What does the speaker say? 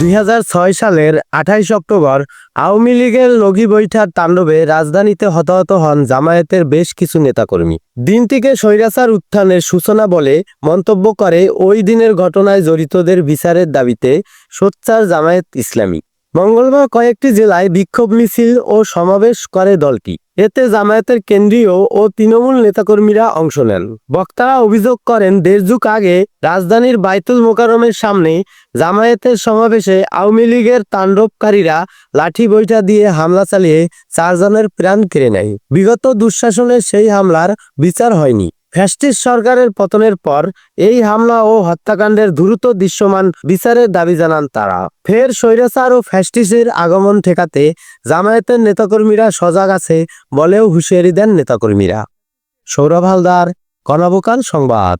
দুই হাজার ছয় সালের আঠাইশ অক্টোবর আওয়ামী লীগের লগি বৈঠার তাণ্ডবে রাজধানীতে হতাহত হন জামায়াতের বেশ কিছু নেতাকর্মী। দিনটিকে স্বৈরাচার উত্থানের সূচনা বলে মন্তব্য করে ওই দিনের ঘটনায় জড়িতদের বিচারের দাবিতে সোচ্চার জামায়াত ইসলামী। মঙ্গলবার কয়েকটি জেলায় বিক্ষোভ মিছিল ও সমাবেশ করে দলটি। এতে জামায়াতের কেন্দ্রীয় ও তৃণমূল নেতাকর্মীরা অংশ নেন। বক্তারা অভিযোগ করেন, দেড় যুগ আগে রাজধানীর বাইতুল মোকারমের সামনে জামায়াতের সমাবেশে আওয়ামী লীগের তাণ্ডবকারীরা লাঠি বৈঠা দিয়ে হামলা চালিয়ে চারজনের প্রাণ কেড়ে নেয়। বিগত দুঃশাসনের সেই হামলার বিচার হয়নি। ফ্যাসিস্ট সরকারের পতনের পর এই হামলা ও হত্যাকাণ্ডের দ্রুত দৃশ্যমান বিচারের দাবি জানান তারা। ফের স্বৈরাচার ও ফ্যাস্টিসের আগমন ঠেকাতে জামায়াতের নেতাকর্মীরা সজাগ আছে বলেও হুঁশিয়ারি দেন নেতাকর্মীরা। সৌরভ হালদার কনাবকাল সংবাদ।